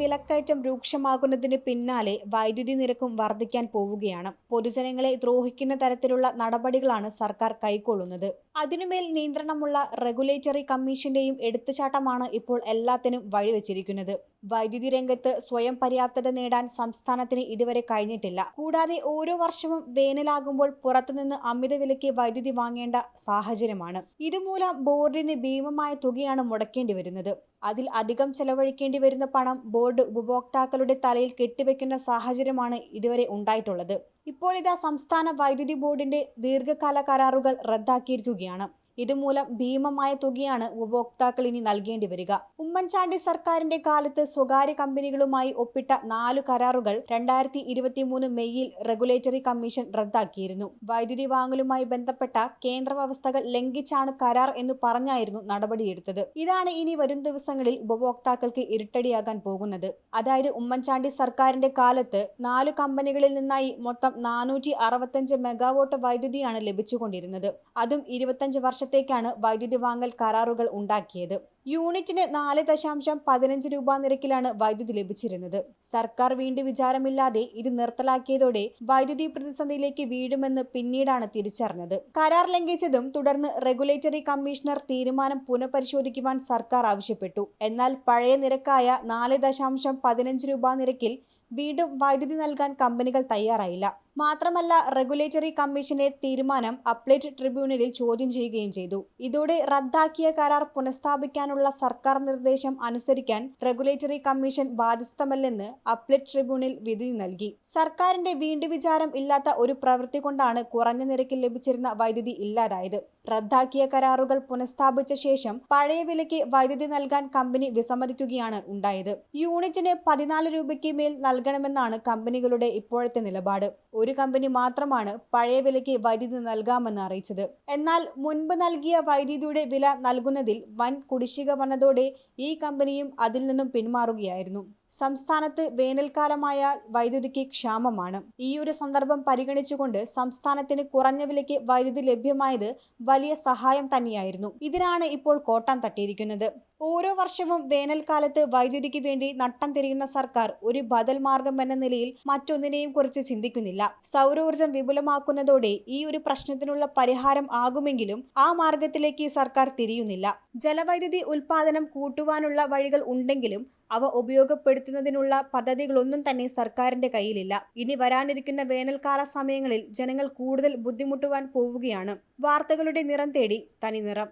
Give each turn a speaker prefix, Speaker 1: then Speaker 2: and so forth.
Speaker 1: വിലക്കയറ്റം രൂക്ഷമാകുന്നതിന് പിന്നാലെ വൈദ്യുതി നിരക്കും വർദ്ധിക്കാൻ പോവുകയാണ്. പൊതുജനങ്ങളെ ദ്രോഹിക്കുന്ന തരത്തിലുള്ള നടപടികളാണ് സർക്കാർ കൈക്കൊള്ളുന്നത്. അതിനുമേൽ നിയന്ത്രണമുള്ള റെഗുലേറ്ററി കമ്മീഷന്റെയും എടുത്തുചാട്ടമാണ് ഇപ്പോൾ എല്ലാത്തിനും വഴിവെച്ചിരിക്കുന്നത്. വൈദ്യുതി രംഗത്ത് സ്വയം പര്യാപ്തത നേടാൻ സംസ്ഥാനത്തിന് ഇതുവരെ കഴിഞ്ഞിട്ടില്ല. കൂടാതെ ഓരോ വർഷവും വേനലാകുമ്പോൾ പുറത്തുനിന്ന് അമിത വിലയ്ക്ക് വൈദ്യുതി വാങ്ങേണ്ട സാഹചര്യമാണ്. ഇതുമൂലം ബോർഡിന് ഭീമമായ തുകയാണ് മുടക്കേണ്ടി വരുന്നത്. അതിൽ അധികം ചെലവഴിക്കേണ്ടി വരുന്ന പണം ബോർഡ് ഉപഭോക്താക്കളുടെ തലയിൽ കെട്ടിവെക്കുന്ന സാഹചര്യമാണ് ഇതുവരെ ഉണ്ടായിട്ടുള്ളത്. ഇപ്പോൾ ഇതാ സംസ്ഥാന വൈദ്യുതി ബോർഡിന്റെ ദീർഘകാല കരാറുകൾ റദ്ദാക്കിയിരിക്കുകയാണ്. ഇതുമൂലം ഭീമമായ തുകയാണ് ഉപഭോക്താക്കൾ ഇനി നൽകേണ്ടി വരിക. ഉമ്മൻചാണ്ടി സർക്കാരിന്റെ കാലത്ത് സ്വകാര്യ കമ്പനികളുമായി ഒപ്പിട്ട നാലു കരാറുകൾ രണ്ടായിരത്തി ഇരുപത്തിമൂന്ന് മെയ്യിൽ റെഗുലേറ്ററി കമ്മീഷൻ റദ്ദാക്കിയിരുന്നു. വൈദ്യുതി വാങ്ങലുമായി ബന്ധപ്പെട്ട കേന്ദ്ര വ്യവസ്ഥകൾ ലംഘിച്ചാണ് കരാർ എന്ന് പറഞ്ഞായിരുന്നു നടപടിയെടുത്തത്. ഇതാണ് ഇനി വരും ദിവസങ്ങളിൽ ഉപഭോക്താക്കൾക്ക് ഇരുട്ടടിയാകാൻ പോകുന്നത്. അതായത് ഉമ്മൻചാണ്ടി സർക്കാരിന്റെ കാലത്ത് നാല് കമ്പനികളിൽ നിന്നായി മൊത്തം നാനൂറ്റി അറുപത്തഞ്ച് മെഗാവോട്ട് വൈദ്യുതിയാണ് ലഭിച്ചുകൊണ്ടിരുന്നത്. അതും ഇരുപത്തഞ്ച് വർഷത്തേക്കാണ് വൈദ്യുതി വാങ്ങൽ കരാറുകൾ ഉണ്ടാക്കിയത്. യൂണിറ്റിന് നാല് ദശാംശം പതിനഞ്ച് രൂപ നിരക്കിലാണ് വൈദ്യുതി ലഭിച്ചിരുന്നത്. സർക്കാർ വീണ്ടും വിചാരമില്ലാതെ ഇത് നിർത്തലാക്കിയതോടെ വൈദ്യുതി പ്രതിസന്ധിയിലേക്ക് വീഴുമെന്ന് പിന്നീടാണ് തിരിച്ചറിഞ്ഞത്. കരാർ ലംഘിച്ചതും തുടർന്ന് റെഗുലേറ്ററി കമ്മീഷണർ തീരുമാനം പുനഃപരിശോധിക്കുവാൻ സർക്കാർ ആവശ്യപ്പെട്ടു. എന്നാൽ പഴയ നിരക്കായ നാല് ദശാംശം പതിനഞ്ച് രൂപ നിരക്കിൽ വീണ്ടും വൈദ്യുതി നൽകാൻ കമ്പനികൾ തയ്യാറായില്ല. മാത്രമല്ല റെഗുലേറ്ററി കമ്മീഷന്റെ തീരുമാനം അപ്ലേറ്റ് ട്രിബ്യൂണലിൽ ചോദ്യം ചെയ്യുകയും ചെയ്തു. ഇതോടെ റദ്ദാക്കിയ കരാർ പുനഃസ്ഥാപിക്കാനുള്ള സർക്കാർ നിർദ്ദേശം അനുസരിക്കാൻ റെഗുലേറ്ററി കമ്മീഷൻ ബാധ്യസ്ഥമല്ലെന്ന് അപ്ലറ്റ് ട്രിബ്യൂണൽ വിധി നൽകി. സർക്കാരിന്റെ വീണ്ടു വിചാരം ഇല്ലാത്ത ഒരു പ്രവൃത്തി കൊണ്ടാണ് കുറഞ്ഞ നിരക്കിൽ ലഭിച്ചിരുന്ന വൈദ്യുതി ഇല്ലാതായത്. റദ്ദാക്കിയ കരാറുകൾ പുനഃസ്ഥാപിച്ച ശേഷം പഴയ വിലയ്ക്ക് വൈദ്യുതി നൽകാൻ കമ്പനി വിസമ്മതിക്കുകയാണ് ഉണ്ടായത്. യൂണിറ്റിന് പതിനാല് രൂപയ്ക്ക് മേൽ നൽകണമെന്നാണ് കമ്പനികളുടെ ഇപ്പോഴത്തെ നിലപാട്. ഒരു കമ്പനി മാത്രമാണ് പഴയ വിലയ്ക്ക് വൈദ്യുതി നൽകാമെന്ന് അറിയിച്ചത്. എന്നാൽ മുൻപ് നൽകിയ വൈദ്യുതിയുടെ വില നൽകുന്നതിൽ വൻ കുടിശ്ശിക വന്നതോടെ ഈ കമ്പനിയും അതിൽ നിന്നും പിന്മാറുകയായിരുന്നു സംസ്ഥാനത്ത് വേനൽക്കാലമായാൽ വൈദ്യുതിക്ക് ക്ഷാമമാണ്. ഈ ഒരു സന്ദർഭം പരിഗണിച്ചുകൊണ്ട് സംസ്ഥാനത്തിന് കുറഞ്ഞ വിലയ്ക്ക് വൈദ്യുതി ലഭ്യമായത് വലിയ സഹായം തന്നെയായിരുന്നു. ഇതിനാണ് ഇപ്പോൾ കോട്ടം തട്ടിയിരിക്കുന്നത്. ഓരോ വർഷവും വേനൽക്കാലത്ത് വൈദ്യുതിക്ക് വേണ്ടി നട്ടം തിരിയുന്ന സർക്കാർ ഒരു ബദൽ മാർഗം എന്ന നിലയിൽ മറ്റൊന്നിനെയും കുറിച്ച് ചിന്തിക്കുന്നില്ല. സൗരോർജം വിപുലമാക്കുന്നതോടെ ഈ ഒരു പ്രശ്നത്തിനുള്ള പരിഹാരം ആകുമെങ്കിലും ആ മാർഗത്തിലേക്ക് സർക്കാർ തിരിയുന്നില്ല. ജലവൈദ്യുതി ഉൽപാദനം കൂട്ടുവാനുള്ള വഴികൾ ഉണ്ടെങ്കിലും അവ ഉപയോഗപ്പെടുത്തുന്നതിനുള്ള പദ്ധതികളൊന്നും തന്നെ സർക്കാരിന്റെ കയ്യിലില്ല. ഇനി വരാനിരിക്കുന്ന വേനൽക്കാല സമയങ്ങളിൽ ജനങ്ങൾ കൂടുതൽ ബുദ്ധിമുട്ടുവാൻ പോവുകയാണ്. വാർത്തകളുടെ നിറം തേടി തനി നിറം